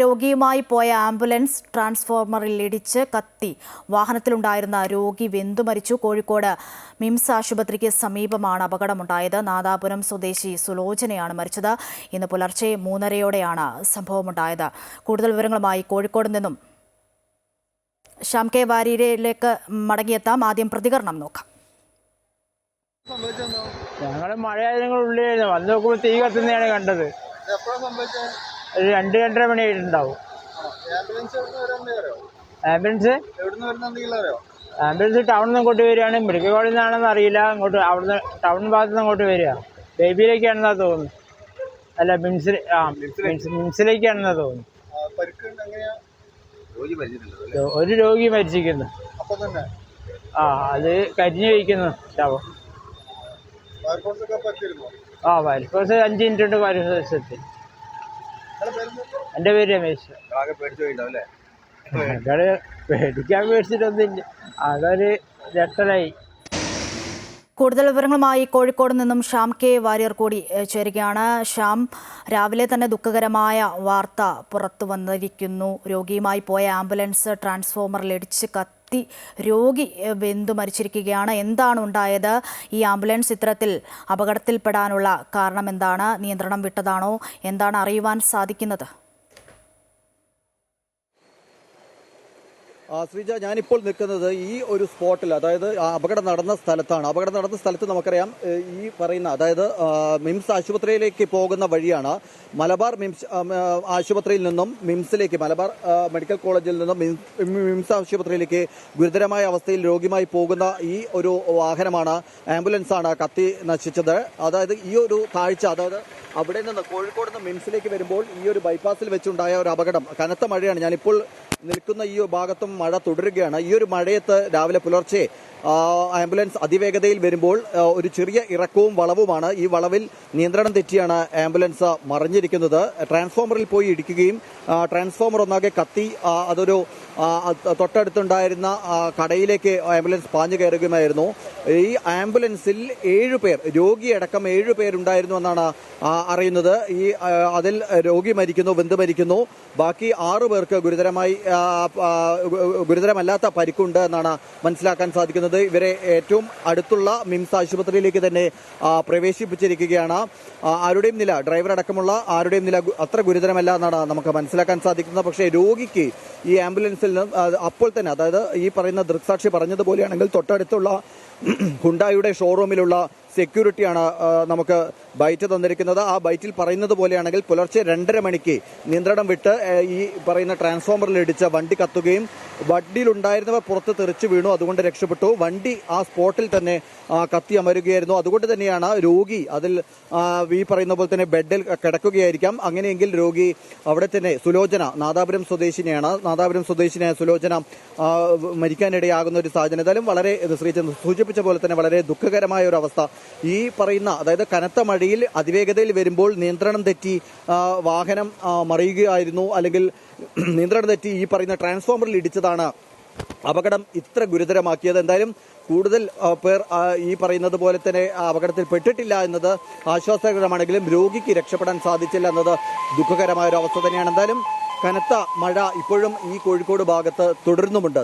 രോഗിയുമായി പോയ ആംബുലൻസ് ട്രാൻസ്ഫോർമറിൽ ഇടിച്ച് കത്തി. വാഹനത്തിലുണ്ടായിരുന്ന രോഗി വെന്തു മരിച്ചു. കോഴിക്കോട് മിംസ് ആശുപത്രിക്ക് സമീപമാണ് അപകടമുണ്ടായത്. നാദാപുരം സ്വദേശി സുലോചനയാണ് മരിച്ചത്. ഇന്ന് പുലർച്ചെ മൂന്നരയോടെയാണ് സംഭവമുണ്ടായത്. കൂടുതൽ വിവരങ്ങളുമായി കോഴിക്കോട് നിന്നും ശ്യാം കെ വാര്യയിലേക്ക് മടങ്ങിയെത്താം. ആദ്യം പ്രതികരണം നോക്കാം. ഞങ്ങൾ മഴയായിരുന്നു ഉള്ളിലായിരുന്നു വന്ന് നോക്കുമ്പോൾ തീ കത്തുന്നതാണ് കണ്ടത്. ഒരു രണ്ട് രണ്ടര മണി ആയിട്ടുണ്ടാവും ആംബുലൻസ്? ആംബുലൻസ് ടൗണിൽ നിന്ന് ഇങ്ങോട്ട് വരികയാണ്. മെഡിക്കൽ കോളേജിൽ നിന്നാണെന്ന് അറിയില്ല. ഇങ്ങോട്ട് അവിടുന്ന് ടൗൺ ഭാഗത്ത് നിന്ന് അങ്ങോട്ട് വരിക. ബേബിയിലേക്കാണെന്നാ തോന്നുന്നു. അല്ല മിംസിൽ ആ മിംസ് മിംസിലേക്കാണെന്നാ തോന്നുന്നു. ഒരു രോഗി മരിച്ചിരിക്കുന്നു. ആ അത് കരിഞ്ഞു വയ്ക്കുന്നു ശവം ഫയർഫോഴ്സ് ആ വയൽക്കോസ് അഞ്ച് മിനിറ്റ് കൊണ്ട് വയൽക്കോസ് എത്തി? എന്റെ പേര് രമേശ്. പേടിക്കാൻ പേടിച്ചിട്ടൊന്നുമില്ല. അതൊരു രട്ടലായി കൂടുതൽ വിവരങ്ങളുമായി കോഴിക്കോട് നിന്നും ശ്യാം കെ വാര്യർ കൂടി ചേരുകയാണ്. ശ്യാം രാവിലെ തന്നെ ദുഃഖകരമായ വാർത്ത പുറത്തു വന്നിരിക്കുന്നു രോഗിയുമായി പോയ ആംബുലൻസ് ട്രാൻസ്ഫോമറിൽ ഇടിച്ച് കത്തി. രോഗി ഏഹ്, വെന്തു മരിച്ചിരിക്കുകയാണ്. എന്താണ് ഉണ്ടായത് ഈ ആംബുലൻസ് ഇത്തരത്തിൽ അപകടത്തിൽപ്പെടാനുള്ള കാരണം എന്താണ് നിയന്ത്രണം വിട്ടതാണോ? എന്താണ് അറിയുവാൻ സാധിക്കുന്നത്? ശ്രീജ ഞാനിപ്പോൾ നിൽക്കുന്നത് ഈ ഒരു സ്പോട്ടിൽ അതായത് അപകടം നടന്ന സ്ഥലത്താണ്. അപകടം നടന്ന സ്ഥലത്ത് നമുക്കറിയാം ഈ പറയുന്ന അതായത് മിംസ് ആശുപത്രിയിലേക്ക് പോകുന്ന വഴിയാണ് മലബാർ മിംസ് ആശുപത്രിയിൽ നിന്നും മിംസിലേക്ക് മലബാർ മെഡിക്കൽ കോളേജിൽ നിന്നും മിംസ് ആശുപത്രിയിലേക്ക് ഗുരുതരമായ അവസ്ഥയിൽ രോഗിയുമായി പോകുന്ന ഈ ഒരു വാഹനമാണ് ആംബുലൻസാണ് കത്തി നശിച്ചത്. അതായത് ഈ ഒരു താഴ്ച അതായത് അവിടെ നിന്ന് കോഴിക്കോട് നിന്ന് മിംസിലേക്ക് വരുമ്പോൾ ഈ ഒരു ബൈപ്പാസിൽ വെച്ചുണ്ടായ ഒരു അപകടം കനത്ത മഴയാണ്. ഞാനിപ്പോൾ നിൽക്കുന്ന ഈ ഭാഗത്തും മഴ തുടരുകയാണ്. ഈ ഒരു മഴയത്ത് രാവിലെ പുലർച്ചെ ആംബുലൻസ് അതിവേഗതയിൽ വരുമ്പോൾ ഒരു ചെറിയ ഇറക്കവും വളവുമാണ് ഈ വളവിൽ നിയന്ത്രണം തെറ്റിയാണ് ആംബുലൻസ് മറിഞ്ഞിരിക്കുന്നത്. ട്രാൻസ്ഫോമറിൽ പോയി ഇടിക്കുകയും ട്രാൻസ്ഫോമർ ഒന്നാകെ കത്തി അതൊരു തൊട്ടടുത്തുണ്ടായിരുന്ന കടയിലേക്ക് ആംബുലൻസ് പാഞ്ഞു കയറുകയുമായിരുന്നു. ഈ ആംബുലൻസിൽ ഏഴു പേർ രോഗിയടക്കം ഏഴു പേരുണ്ടായിരുന്നു എന്നാണ് അറിയുന്നത്. ഈ അതിൽ രോഗി മരിക്കുന്നു ബന്ധു മരിക്കുന്നു. ബാക്കി ആറു പേർക്ക് ഗുരുതരമായി ഗുരുതരമല്ലാത്ത പരിക്കുണ്ട് എന്നാണ് മനസ്സിലാക്കാൻ സാധിക്കുന്നത്. ഇവരെ ഏറ്റവും അടുത്തുള്ള മിംസ് ആശുപത്രിയിലേക്ക് തന്നെ പ്രവേശിപ്പിച്ചിരിക്കുകയാണ്. ആരുടെയും നില ഡ്രൈവർ അടക്കമുള്ള ആരുടെയും നില അത്ര ഗുരുതരമല്ല എന്നാണ് നമുക്ക് മനസ്സിലാക്കാൻ സാധിക്കുന്നത്. പക്ഷേ രോഗിക്ക് ഈ ആംബുലൻസിൽ നിന്ന് അപ്പോൾ തന്നെ അതായത് ഈ പറയുന്ന ദൃക്സാക്ഷി പറഞ്ഞതുപോലെയാണെങ്കിൽ തൊട്ടടുത്തുള്ള ഹുണ്ടായുടെ ഷോറൂമിലുള്ള സെക്യൂരിറ്റിയാണ് നമുക്ക് ബൈറ്റ് തന്നിരിക്കുന്നത്. ആ ബൈറ്റിൽ പറയുന്നത് പോലെയാണെങ്കിൽ പുലർച്ചെ രണ്ടര മണിക്ക് നിയന്ത്രണം വിട്ട് ഈ പറയുന്ന ട്രാൻസ്ഫോമറിൽ ഇടിച്ച വണ്ടി കത്തുകയും വണ്ടിയിലുണ്ടായിരുന്നവർ പുറത്ത് തെറിച്ചു വീണു അതുകൊണ്ട് രക്ഷപ്പെട്ടു. വണ്ടി ആ സ്പോട്ടിൽ തന്നെ കത്തി അമരുകയായിരുന്നു. അതുകൊണ്ട് തന്നെയാണ് രോഗി അതിൽ ഈ പറയുന്ന പോലെ തന്നെ ബെഡിൽ കിടക്കുകയായിരിക്കാം. അങ്ങനെയെങ്കിൽ രോഗി അവിടെ തന്നെ സുലോചന നാദാപുരം സ്വദേശിനിയാണ്. നാദാപുരം സ്വദേശിനിയായ സുലോചന മരിക്കാനിടയാകുന്ന ഒരു സാഹചര്യം. എന്തായാലും വളരെ ശ്രീചന്ദ്രൻ ശ്രീചന്ദ് സൂചിപ്പിച്ച പോലെ തന്നെ വളരെ ദുഃഖകരമായ ഒരു അവസ്ഥ ഈ പറയുന്ന അതായത് കനത്ത മഴയിൽ അതിവേഗതയിൽ വരുമ്പോൾ നിയന്ത്രണം തെറ്റി വാഹനം മറിയുകയായിരുന്നു. അല്ലെങ്കിൽ നിയന്ത്രണം തെറ്റി ഈ പറയുന്ന ട്രാൻസ്ഫോമറിൽ ഇടിച്ചതാണ് അപകടം ഇത്ര ഗുരുതരമാക്കിയത്. എന്തായാലും കൂടുതൽ പേർ ഈ പറയുന്നത് പോലെ തന്നെ അപകടത്തിൽ പെട്ടിട്ടില്ല എന്നത് ആശ്വാസകരമാണെങ്കിലും രോഗിക്ക് രക്ഷപ്പെടാൻ സാധിച്ചില്ല എന്നത് ദുഃഖകരമായ ഒരു അവസ്ഥ തന്നെയാണ്. എന്തായാലും കനത്ത മഴ ഇപ്പോഴും ഈ കോഴിക്കോട് ഭാഗത്ത് തുടരുന്നുമുണ്ട്.